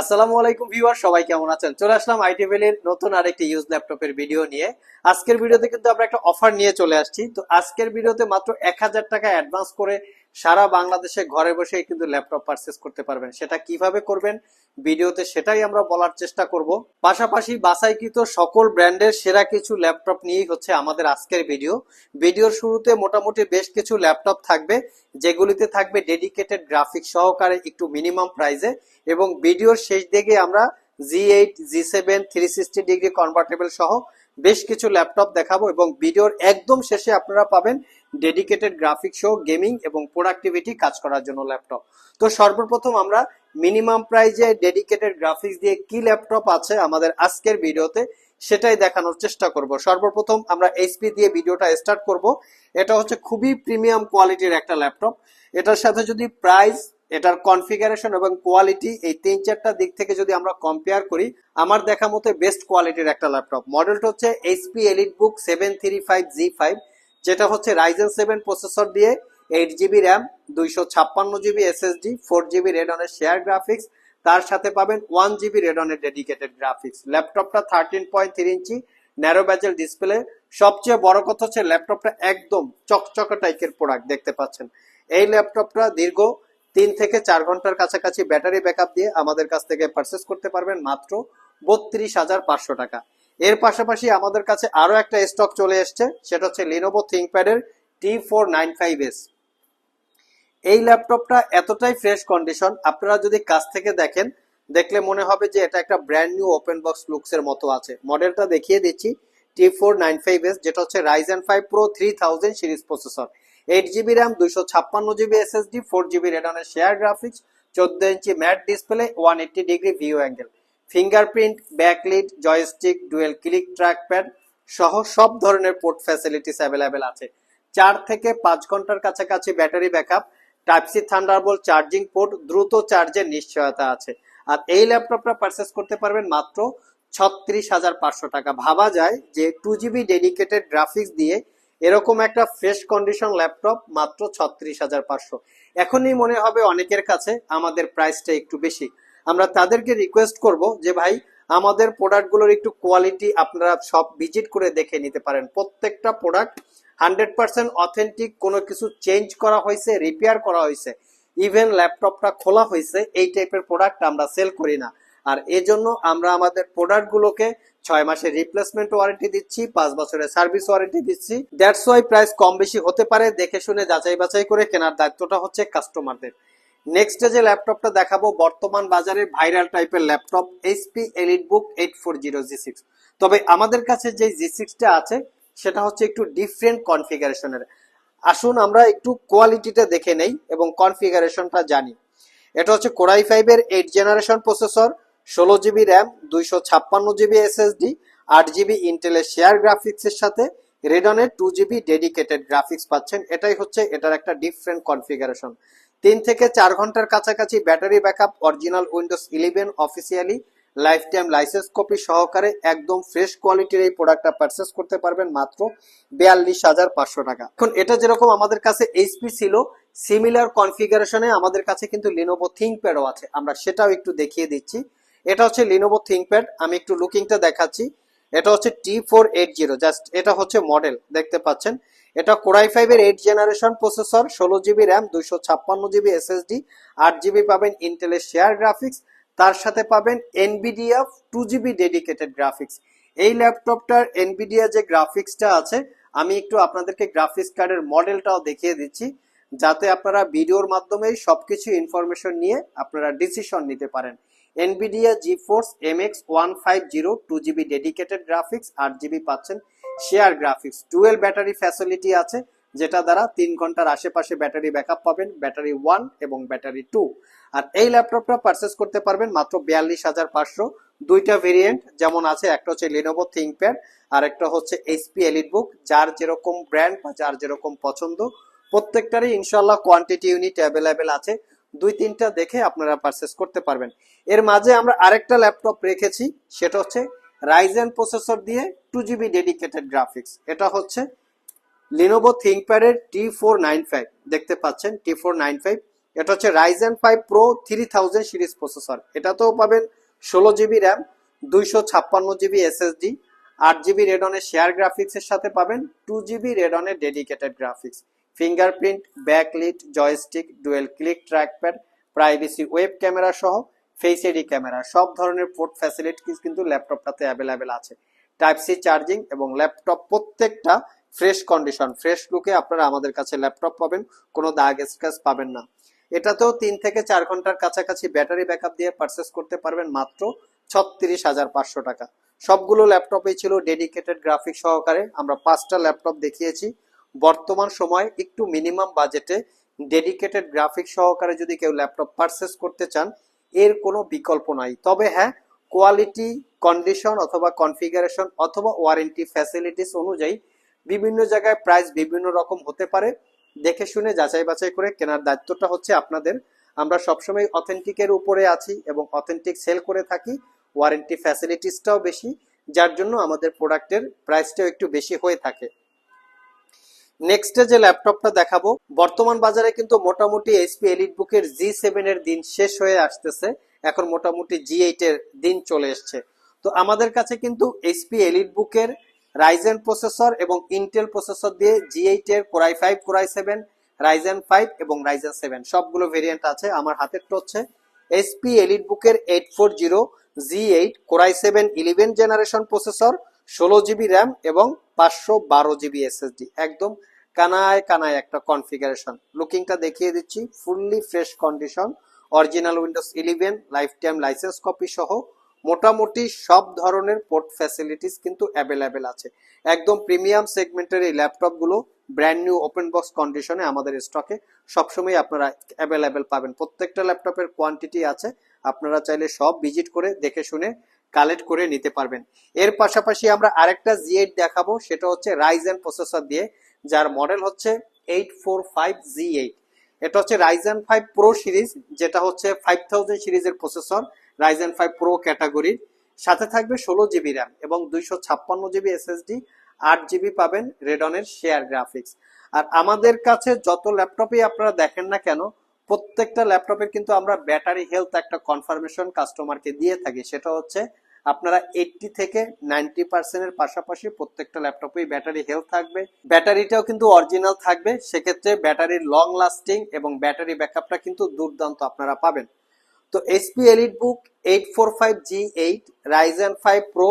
আসসালামু আলাইকুম ভিউয়ার, সবাই কেমন আছেন? চলে আসলাম আইটিভেলের নতুন আরেকটি ইউজ ল্যাপটপের ভিডিও নিয়ে। আজকের ভিডিওতে কিন্তু আমরা একটা অফার নিয়ে চলে আসছি। তো আজকের ভিডিওতে মাত্র এক হাজার টাকা অ্যাডভান্স করে সারা বাংলাদেশে ঘরে বসে কিন্তু ল্যাপটপ পারচেস করতে পারবেন। সেটা কীভাবে করবেন? ভিডিওতে সেটাই আমরা বলার চেষ্টা করব। পাশাপাশি বাছাইকৃত সকল ব্র্যান্ডের সেরা কিছু ল্যাপটপ নিয়েই হচ্ছে আমাদের আজকের ভিডিও। ভিডিওর শুরুতে মোটামুটি বেশ কিছু ল্যাপটপ থাকবে, যেগুলিতে থাকবে ডেডিকেটেড গ্রাফিক্স সহকারে একটু মিনিমাম প্রাইসে এবং ভিডিওর শেষ দিকে আমরা G eight G seven three sixty degree convertible সহ বেশ কিছু ল্যাপটপ দেখাবো এবং ভিডিওর একদম শেষে আপনারা পাবেন ডেডিকেটেড গ্রাফিক্স সহ গেমিং এবং প্রোডাক্টিভিটি কাজ করার জন্য ল্যাপটপ। তো সর্বপ্রথম আমরা মিনিমাম প্রাইজে ডেডিকেটেড গ্রাফিক্স দিয়ে কি ল্যাপটপ আছে আমাদের আজকের ভিডিওতে সেটাই দেখানোর চেষ্টা করব। সর্বপ্রথম আমরা এইচপি দিয়ে ভিডিওটা স্টার্ট করব। এটা হচ্ছে খুবই প্রিমিয়াম কোয়ালিটির একটা ল্যাপটপ। এটার সাথে যদি প্রাইস এটার কনফিগারেশন এবং কোয়ালিটি এই তিন চারটা দিক থেকে যদি আমরা কম্পেয়ার করি, আমার দেখা মতো বেস্ট কোয়ালিটির একটা ল্যাপটপ মডেলটা হচ্ছে HP EliteBook seven three five G five যেটা হচ্ছে রাইজেন সেভেন প্রসেসর দিয়ে এইট জিবি র্যাম দুইশো ছাপ্পান্ন জিবি এসএসডি ফোর জিবি রেডনের শেয়ার গ্রাফিক্স তার সাথে পাবেন ওয়ান জিবি রেডনের ডেডিকেটেড গ্রাফিক্স ল্যাপটপটা thirteen point three inch narrow bezel display সবচেয়ে বড় কথা হচ্ছে ল্যাপটপটা একদম চকচকা টাইপের প্রোডাক্ট দেখতে পাচ্ছেন। এই ল্যাপটপটা দীর্ঘ তিন থেকে চার ঘণ্টার কাছাকাছি ব্যাটারি ব্যাকআপ দিয়ে আমাদের কাছ থেকে পারচেস করতে পারবেন মাত্র বত্রিশ হাজার পাঁচশো টাকা। এর পাশাপাশি আমাদের কাছে আরও একটা স্টক চলে এসছে, সেটা হচ্ছে Lenovo থিঙ্কপ্যাডের T four nine five S এই ল্যাপটপটা এতটাই ফ্রেশ কন্ডিশন আপনারা যদি কাছ থেকে দেখেন, দেখলে মনে হবে যে এটা একটা brand new open box looks এর মতো আছে। মডেলটা দেখিয়ে দিচ্ছি T four nine five S যেটা হচ্ছে Ryzen five pro three thousand series processor eight GB RAM দুইশো ছাপ্পান্ন জিবি এসএসডি ফোর জিবি রেডনের শেয়ার গ্রাফিক্স চোদ্দ ইঞ্চি matte display one eighty degree view angle fingerprint backlit joystick dual click trackpad সহ সব ধরনের port facilities available আছে। চার থেকে পাঁচ ঘণ্টার কাছাকাছি battery backup type C Thunderbolt charging port দ্রুত চার্জের নিশ্চয়তা আছে। আর এই ল্যাপটপটা পারচেস করতে পারবেন মাত্র ছত্রিশ হাজার পাঁচশো টাকা। ভাবা যায় যে টু জিবি ডেডিকেটেড গ্রাফিক্স দিয়ে এরকম একটা ফ্রেশ কন্ডিশন ল্যাপটপ মাত্র ছত্রিশ হাজার পাঁচশো। এখনই মনে হবে অনেকের কাছে আমাদের প্রাইসটা একটু বেশি। আমরা তাদেরকে রিকোয়েস্ট করব যে, ভাই, আমাদের প্রোডাক্টগুলোর একটু কোয়ালিটি আপনারা সব ভিজিট করে দেখে নিতে পারেন। প্রত্যেকটা প্রোডাক্ট হান্ড্রেড পার্সেন্ট অথেন্টিক কোনো কিছু চেঞ্জ করা হয়েছে রিপেয়ার করা হয়েছে। ইভেন ল্যাপটপটা খোলা হয়েছে, এই টাইপের প্রোডাক্ট আমরা সেল করি না। আর এজন্য আমরা আমাদের প্রোডাক্টগুলোকে ছয় মাসের রিপ্লেসমেন্ট ওয়ারেন্টি দিচ্ছি, পাঁচ বছরের সার্ভিস ওয়ারেন্টি দিচ্ছি। দ্যাটস ওয়াই প্রাইস কম বেশি হতে পারে, দেখে শুনে যাচাই বাছাই করে কেনার দায়িত্বটা হচ্ছে কাস্টমারদের নেক্সট যে ল্যাপটপটা দেখাবো, বর্তমান বাজারে ভাইরাল টাইপের laptop HP EliteBook eight four zero G six তবে আমাদের কাছে যে জি সিক্সটা আছে, সেটা হচ্ছে একটু ডিফারেন্ট কনফিগারেশনের আসুন আমরা একটু কোয়ালিটিটা দেখে নেই এবং কনফিগারেশনটা জানি। এটা হচ্ছে কোরাই ফাইভের এইট জেনারেশন প্রসেসর ষোলো জিবি র্যাম, দুইশো ছাপ্পান্ন জিবি এসএসডি আট জিবি ইন্টেলের শেয়ার গ্রাফিক্সের সাথে রেডনের টু জিবি ডেডিকেটেড গ্রাফিক্স পাচ্ছেন। এটাই হচ্ছে এটার একটা ডিফারেন্ট কনফিগারেশন তিন থেকে চার ঘণ্টার কাছাকাছি battery backup original Windows eleven officially lifetime license copy সহকারে একদম ফ্রেশ কোয়ালিটির এই প্রোডাক্টটা পারচেস করতে পারবেন মাত্র বিয়াল্লিশ হাজার পাঁচশো টাকা। এখন এটা যেরকম আমাদের কাছে এইচপি ছিল সিমিলার কনফিগারেশনে আমাদের কাছে কিন্তু লিনোভো থিঙ্কপ্যাডও আছে। আমরা সেটাও একটু দেখিয়ে দিচ্ছি। এটা হচ্ছে লিনোভো থিঙ্কপ্যাড আমি একটু লুকিংটা দেখাচ্ছি। এটা হচ্ছে T four eight zero just এটা হচ্ছে মডেল দেখতে পাচ্ছেন। এটা কোরাই ফাইভের এইট জেনারেশন প্রসেসর ষোলো জিবি র্যাম দুইশো ছাপ্পান্ন জিবি এসএসডি আট জিবি পাবেন ইন্টেলের শেয়ার গ্রাফিক্স তার সাথে পাবেন NVIDIA two GB dedicated graphics এই ল্যাপটপটার এনবিডিয়া যে গ্রাফিক্সটা আছে, আমি একটু আপনাদেরকে গ্রাফিক্স কার্ডের মডেলটাও দেখিয়ে দিচ্ছি, যাতে আপনারা ভিডিওর মাধ্যমেই সবকিছু ইনফরমেশন নিয়ে আপনারা ডিসিশন নিতে পারেন। NVIDIA GeForce M X one five zero two GB dedicated graphics আট জিবি পাচ্ছেন share graphics twelve battery facility আছে, যেটা দ্বারা তিন ঘণ্টার আশেপাশে ব্যাটারি ব্যাকআপ পাবেন ব্যাটারি ওয়ান এবং ব্যাটারি টু আর এই ল্যাপটপটা পারচেস করতে পারবেন মাত্র বিয়াল্লিশ হাজার পাঁচশো। দুইটা ভেরিয়েন্ট যেমন আছে, একটা হচ্ছে লিনোভো থিঙ্কপ্যাড আর একটা হচ্ছে এইচপি এলিট বুক যার যেরকম ব্র্যান্ড বা যার যেরকম পছন্দ। প্রত্যেকটারই ইনশাল্লাহ কোয়ান্টিটি ইউনিট অ্যাভেলেবেল আছে। দুই তিনটা দেখে আপনারা পারচেস করতে পারবেন। এর মাঝে আমরা আরেকটা ল্যাপটপ রেখেছি, সেটা হচ্ছে রাইজেন প্রসেসর দিয়ে টু জিবি ডেডিকেটেড গ্রাফিক্স এটা হচ্ছে লিনোভো থিঙ্কপ্যাডের টি ফোর নাইন ফাইভ দেখতে পাচ্ছেন টি ফোর নাইন ফাইভ এটা হচ্ছে Ryzen five pro three thousand series processor এটাতেও পাবেন ষোলো জিবি র্যাম দুইশো ছাপ্পান্ন জিবি এসএসডি আট জিবি রেডনের শেয়ার গ্রাফিক্সের সাথে পাবেন two GB রেডনের dedicated graphics fingerprint, backlit, joystick, dual click, trackpad, privacy web camera সহ ফেস এডি ক্যামেরা। সব ধরনের পোর্ট ফ্যাসিলিটিস কিন্তু ল্যাপটপটাতে অ্যাভেলেবেল আছে। টাইপ সি চার্জিং এবং ল্যাপটপ প্রত্যেকটা ফ্রেশ কন্ডিশন, ফ্রেশ লুকে আপনারা আমাদের কাছে ল্যাপটপ পাবেন, কোনো দাগ, স্ক্র্যাচ পাবেন না। এটাতেও তিন থেকে চার ঘণ্টার কাছাকাছি ব্যাটারি ব্যাকআপ দিয়ে পারচেস করতে পারবেন মাত্র ছত্রিশ হাজার পাঁচশো টাকা। সবগুলো ল্যাপটপেই ছিল ডেডিকেটেড গ্রাফিক সহকারে। আমরা পাঁচটা ল্যাপটপ দেখিয়েছি। বর্তমান সময় একটু মিনিমাম বাজেটে ডেডিকেটেড গ্রাফিক সহকারে যদি কেউ ল্যাপটপ পারচেস করতে চান, এর কোনো বিকল্প নাই। তবে হ্যাঁ কোয়ালিটি কন্ডিশন অথবা কনফিগারেশন অথবা ওয়ারেন্টি ফ্যাসিলিটিস অনুযায়ী বিভিন্ন জায়গায় প্রাইস বিভিন্ন রকম হতে পারে। দেখে শুনে যাচাই বাছাই করে কেনার দায়িত্বটা হচ্ছে আপনাদের। আমরা সবসময় অথেন্টিকের উপরে আছি এবং অথেন্টিক সেল করে থাকি ওয়ারেন্টি ফ্যাসিলিটিসটাও বেশি, যার জন্য আমাদের প্রোডাক্টের প্রাইসটাও একটু বেশি হয়ে থাকে। নেক্সটে যে ল্যাপটপটা দেখাবো, বর্তমান বাজারে কিন্তু মোটামুটি এইচপি এলিট বুকের জি সেভেন এর দিন শেষ হয়ে আসতেছে। এখন মোটামুটি জি এইট এর দিন চলে এসছে। তো আমাদের কাছে কিন্তু এইচপি এলিট বুকের রাইজেন প্রসেসর এবং ইন্টেল প্রসেসর দিয়ে জি এইট এর Core i five Core i seven Ryzen five এবং রাইজেন সেভেন সবগুলো ভেরিয়েন্ট আছে, আমার হাতেরটা হচ্ছে এইচপি এলিট বুকের eight four zero G eight Core i seven eleven generation processor ষোলো জিবি র্যাম এবং পাঁচশো বারো জিবি এসএসডি একদম কানায় কানায় একটা কনফিগারেশন লুকিংটা দেখিয়ে দিচ্ছি fully fresh condition original Windows eleven lifetime license copy সহ। মোটামুটি সব ধরনের পোর্ট ফ্যাসিলিটিস কিন্তু অ্যাভেলেবেল আছে। একদম প্রিমিয়াম সেগমেন্টের এই ল্যাপটপগুলো ব্র্যান্ড নিউ ওপেন বক্স কন্ডিশনে আমাদের স্টকে সবসময় আপনারা অ্যাভেলেবেল পাবেন। প্রত্যেকটা ল্যাপটপের কোয়ান্টিটি আছে, আপনারা চাইলে সব ভিজিট করে দেখে শুনে কালেক্ট করে নিতে পারবেন। এর পাশাপাশি আমরা আরেকটা জিএইট দেখাবো, সেটা হচ্ছে রাইজেন প্রসেসর দিয়ে যার মডেল হচ্ছে eight four five G eight. এটা হচ্ছে রাইজেন ফাইভ প্রো সিরিজ, যেটা হচ্ছে ফাইভ থাউজেন্ড সিরিজের প্রসেসর রাইজেন ফাইভ প্রো ক্যাটাগরির। সাথে থাকবে ষোলো জিবি র্যাম এবং দুইশো ছাপ্পান্ন জিবি এসএসডি আট জিবি পাবেন রেডনের শেয়ার গ্রাফিক্স আর আমাদের কাছে যত ল্যাপটপই আপনারা দেখেন না কেন, প্রত্যেকটা ল্যাপটপের কিন্তু আমরা ব্যাটারি হেলথ একটা কনফার্মেশন কাস্টমারকে দিয়ে থাকি, সেটা হচ্ছে আপনারা এইটটি থেকে নাইনটি পার্সেন্টের পাশাপাশি প্রত্যেকটা ল্যাপটপেই ব্যাটারি হেলথ থাকবে। ব্যাটারিটাও কিন্তু অরিজিনাল থাকবে। সেক্ষেত্রে ব্যাটারির লং লাস্টিং এবং ব্যাটারি ব্যাকআপটা কিন্তু দুর্দান্ত আপনারা পাবেন। তো HP EliteBook eight four five G eight Ryzen five pro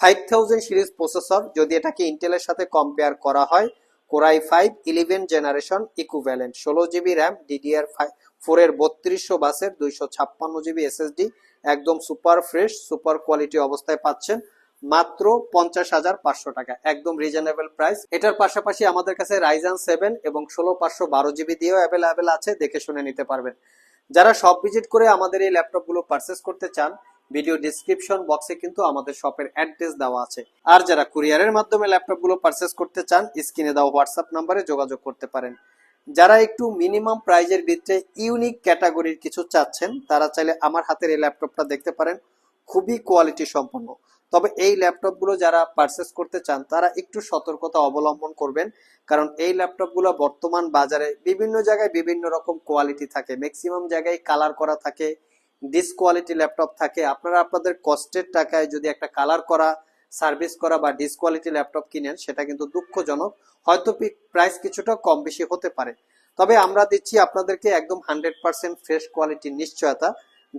five thousand series processor যদি এটাকে ইন্টেলের সাথে কম্পেয়ার করা হয় core i five eleven generation equivalent ষোলো জিবি র্যাম ডিডিআর ফাইভ ফোরের বত্রিশশো বাসের দুইশো ছাপ্পান্ন জিবি এসএসডি একদম সুপার ফ্রেশ, সুপার কোয়ালিটি অবস্থায় পাচ্ছেন। মাত্র পঞ্চাশ হাজার পাঁচশো টাকা, একদম রিজনেবল প্রাইস। এটার পাশাপাশি আমাদের কাছে রাইজান সেভেন এবং ষোলো পাঁচশো বারো জিবি দিয়েও অ্যাভেলেবেল আছে, দেখে শুনে নিতে পারবেন। যারা সব ভিজিট করে আমাদের এই ল্যাপটপগুলো পারচেস করতে চান ভিডিও ডিসক্রিপশন বক্সে কিন্তু আমাদের শপের অ্যাড্রেস দেওয়া আছে। আর যারা কুরিয়ারের মাধ্যমে ল্যাপটপগুলো পারচেস করতে চান স্ক্রিনে দেওয়া হোয়াটসঅ্যাপ নাম্বারে যোগাযোগ করতে পারেন। যারা একটু মিনিমাম প্রাইজের ভিতরে ইউনিক ক্যাটাগরির কিছু চাচ্ছেন, তারা চাইলে আমার হাতের এই ল্যাপটপটা দেখতে পারেন। খুবই কোয়ালিটি সম্পন্ন। তবে এই ল্যাপটপগুলো যারা পারচেস করতে চান, তারা একটু সতর্কতা অবলম্বন করবেন। কারণ এই ল্যাপটপগুলো বর্তমান বাজারে বিভিন্ন জায়গায় বিভিন্ন রকম কোয়ালিটি থাকে। ম্যাক্সিমাম জায়গায় কালার করা থাকে ডিসকোয়ালিটি ল্যাপটপ থাকে। আপনারা আপনাদের কষ্টের টাকায় যদি একটা কালার করা সার্ভিস করা বা ডিসকোয়ালিটি ল্যাপটপ কিনেন, সেটা কিন্তু দুঃখজনক। হয়তো প্রাইস কিছুটা কম বেশি হতে পারে। তবে আমরা দিচ্ছি আপনাদেরকে একদম হান্ড্রেড পার্সেন্ট ফ্রেশ কোয়ালিটির নিশ্চয়তা,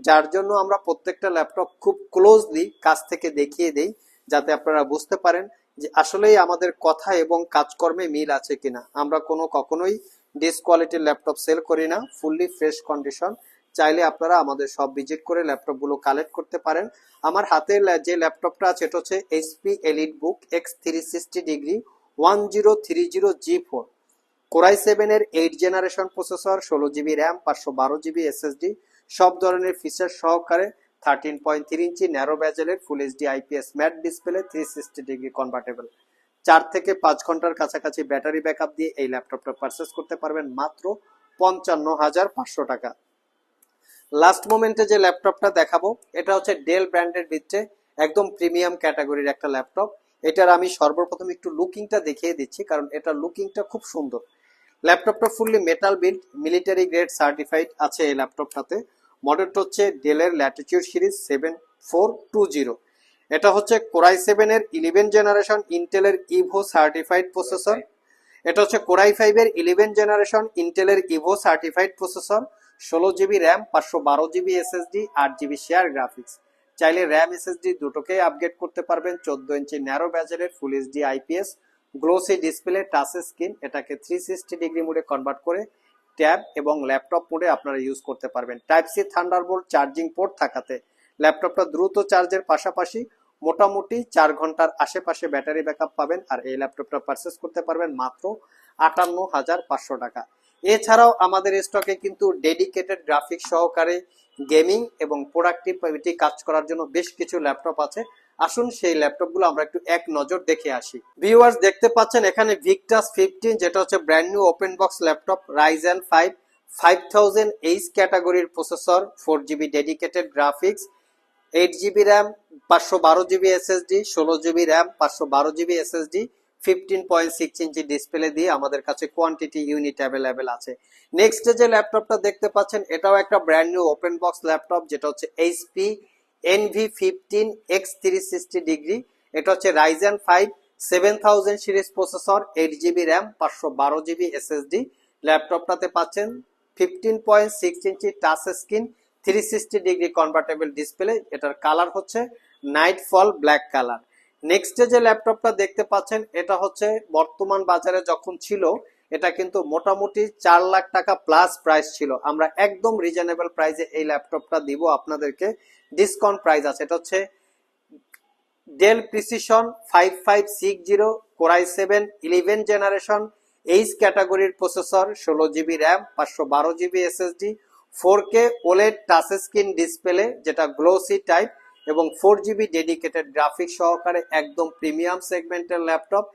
যার জন্য আমরা প্রত্যেকটা ল্যাপটপ খুব ক্লোজলি কাছ থেকে দেখিয়ে দেই, যাতে আপনারা বুঝতে পারেন যে আসলেই আমাদের কথা এবং কাজকর্মে মিল আছে কিনা। আমরা কোনো কখনোই ডিসকোয়ালিটির ল্যাপটপ সেল করি না ফুললি ফ্রেশ কন্ডিশন চাইলে আপনারা আমাদের সব ভিজিট করে ল্যাপটপগুলো কালেক্ট করতে পারেন। আমার হাতে যে ল্যাপটপটা আছে, এটা হচ্ছে HP EliteBook X three sixty degree one zero three zero G four Core i সেভেনের এইট জেনারেশন প্রসেসর ষোলো জিবি র্যাম পাঁচশো বারো জিবি এসএসডি সব ধরনের ফিচার সহকারে থার্টিন পয়েন্ট থ্রি ইঞ্চি narrow ব্যাজেলের full HD IPS matte display three sixty degree convertible চার থেকে পাঁচ ঘণ্টার কাছাকাছি ব্যাটারি ব্যাকআপ দিয়ে এই ল্যাপটপটা পারচেস করতে পারবেন মাত্র পঞ্চান্ন হাজার পাঁচশো টাকা। লাস্ট মোমেন্টে যে ল্যাপটপটা দেখাবো এটা হচ্ছে ডেল ব্র্যান্ডের ভিতরে একদম প্রিমিয়াম ক্যাটাগরির একটা ল্যাপটপ এটার আমি সর্বপ্রথম একটু লুকিংটা দেখিয়ে দিচ্ছি কারণ এটা লুকিংটা খুব সুন্দর। ল্যাপটপটা fully metal build military grade certified আছে এই ল্যাপটপটাতে মডেলটা হচ্ছে ডেলের Latitude series seven four two zero এটা হচ্ছে কোরাই সেভেনের ইলেভেন জেনারেশন ইন্টেলের ইভো সার্টিফাইড প্রসেসর এটা হচ্ছে কোরাই ফাইভের ইলেভেন জেনারেশন ইন্টেলের ইভো সার্টিফাইড প্রসেসর ষোলো জিবি র্যাম পাঁচশো বারো জিবি এসএসডি আট জিবি শেয়ার গ্রাফিক্স চাইলে র্যাম এসএসডি দুটোকেই আপগ্রেড করতে পারবেন চোদ্দ ইঞ্চি narrow ব্যাজেলের full HD IPS glossy display touch screen এটাকে থ্রি সিক্সটি ডিগ্রি মোডে কনভার্ট করে ট্যাব এবং ল্যাপটপ মোডে আপনারা ইউজ করতে পারবেন। Type C thunder Thunderbolt charging port থাকাতে ল্যাপটপটা দ্রুত চার্জের পাশাপাশি মোটামুটি চার ঘণ্টার আশেপাশে ব্যাটারি ব্যাকআপ পাবেন আর এই ল্যাপটপটা পারচেস করতে পারবেন মাত্র আটান্ন হাজার পাঁচশো টাকা। এছাড়াও আমাদের স্টকে কিন্তু ডেডিকেটেড গ্রাফিক সহকারে গেমিং এবং প্রোডাক্টিভিটি কাজ করার জন্য বেশ কিছু ল্যাপটপ আছে। আসুন সেই ল্যাপটপগুলো আমরা একটু এক নজর দেখে আসি। ভিউয়ার্স দেখতে পাচ্ছেন এখানে ভিক্টাস ফিফটিন যেটা হচ্ছে brand new open box laptop Ryzen five five thousand H ক্যাটাগরির processor four GB dedicated graphics eight GB RAM পাঁচশো বারো জিবি এসএসডি ষোলো জিবি র্যাম পাঁচশো বারো GB SSD fifteen point six ইঞ্চি ডিসপ্লে দিয়ে আমাদের কাছে কোয়ান্টিটি ইউনিট অ্যাভেলেবেল আছে। নেক্সট যে ল্যাপটপটা দেখতে পাচ্ছেন, এটাও একটা brand new open box laptop যেটা হচ্ছে HP Envy fifteen X three sixty degree এটা হচ্ছে Ryzen five seven thousand series processor eight GB RAM পাঁচশো বারো জিবি এসএসডি ল্যাপটপটাতে পাচ্ছেন ফিফটিন পয়েন্ট সিক্স ইঞ্চি touch screen three sixty degree convertible display এটার colour হচ্ছে nightfall black colour next যে ল্যাপটপটা দেখতে পাচ্ছেন, এটা হচ্ছে বর্তমান বাজারে যখন ছিল, এটা কিন্তু মোটামুটি চার লাখ টাকা প্লাস প্রাইস ছিল। আমরা একদম রিজনেবল প্রাইসে এই ল্যাপটপটা দিব আপনাদেরকে। ডিসকাউন্ট প্রাইস আছে, এটা হচ্ছে Dell Precision five five six zero core i seven eleven generation H ক্যাটাগরির প্রসেসর ষোলো জিবি র্যাম পাঁচশো বারো GB SSD four K OLED touch screen display যেটা গ্লোসি টাইপ এবং ফোর জিবি ডেডিকেটেড গ্রাফিক্স সহকারে একদম প্রিমিয়াম সেগমেন্টের ল্যাপটপ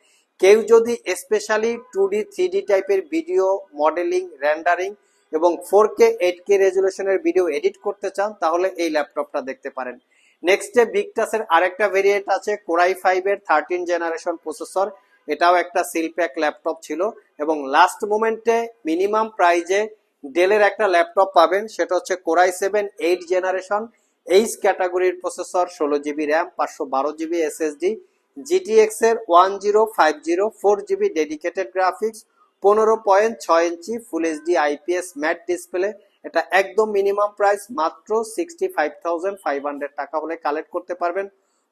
কেউ যদি specially two D three D টাইপের ভিডিও মডেলিং র্যান্ডারিং এবং ফোর কে এইট কে রেজুলেশনের ভিডিও এডিট করতে চান, তাহলে এই ল্যাপটপটা দেখতে পারেন। নেক্সটে বিগটাসের আরেকটা ভেরিয়েন্ট আছে কোরাই ফাইভের থার্টিন জেনারেশন প্রসেসর এটাও একটা সিলপ্যাক ল্যাপটপ ছিল এবং লাস্ট মোমেন্টে মিনিমাম প্রাইজে ডেলের একটা ল্যাপটপ পাবেন, সেটা হচ্ছে Core i seven eight generation H ক্যাটাগরির প্রসেসর ষোলো জিবি র্যাম পাঁচশো বারো জিবি এসএসডি জিটিএক্স এর one zero five zero four GB dedicated graphics পনেরো পয়েন্ট ছয় ইঞ্চি full HD IPS matte display এটা একদম মিনিমাম প্রাইস মাত্র sixty five thousand five hundred টাকা হলে কালেক্ট করতে পারবেন।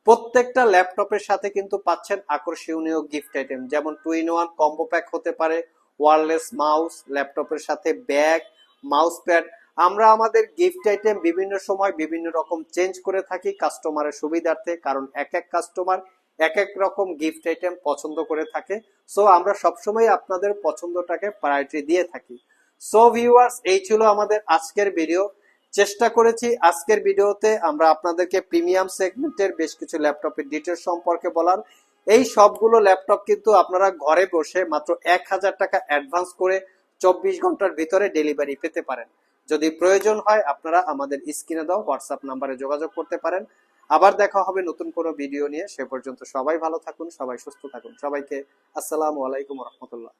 প্রত্যেকটা ল্যাপটপের সাথে কিন্তু পাচ্ছেন আকর্ষণীয় গিফট আইটেম যেমন two in one combo pack হতে পারে ওয়ারলেস মাউস ল্যাপটপের সাথে ব্যাগ মাউস প্যাড আমরা আমাদের গিফট আইটেম বিভিন্ন সময় বিভিন্ন রকম চেঞ্জ করে থাকি কাস্টমারের সুবিধার্থে, কারণ এক এক কাস্টমার এক এক রকম গিফট আইটেম পছন্দ করে থাকে। সো আমরা সবসময় আপনাদের পছন্দটাকে প্রায়োরিটি দিয়ে থাকি। সো ভিউয়ার্স এই ছিল আমাদের আজকের ভিডিও চেষ্টা করেছি আজকের ভিডিওতে আমরা আপনাদেরকে প্রিমিয়াম সেগমেন্টের বেশ কিছু ল্যাপটপের ডিটেলস সম্পর্কে বলার। এই সবগুলো ল্যাপটপ কিন্তু আপনারা ঘরে বসে মাত্র এক হাজার টাকা অ্যাডভান্স করে চব্বিশ ঘণ্টার ভিতরে ডেলিভারি পেতে পারেন। যদি প্রয়োজন হয়, আপনারা আমাদের স্ক্রিনে দাও হোয়াটসঅ্যাপ নাম্বারে যোগাযোগ করতে পারেন। আবার দেখা হবে নতুন কোনো ভিডিও নিয়ে। সে পর্যন্ত সবাই ভালো থাকুন, সবাই সুস্থ থাকুন। সবাইকে আসসালামু আলাইকুম রহমতুল্লাহ।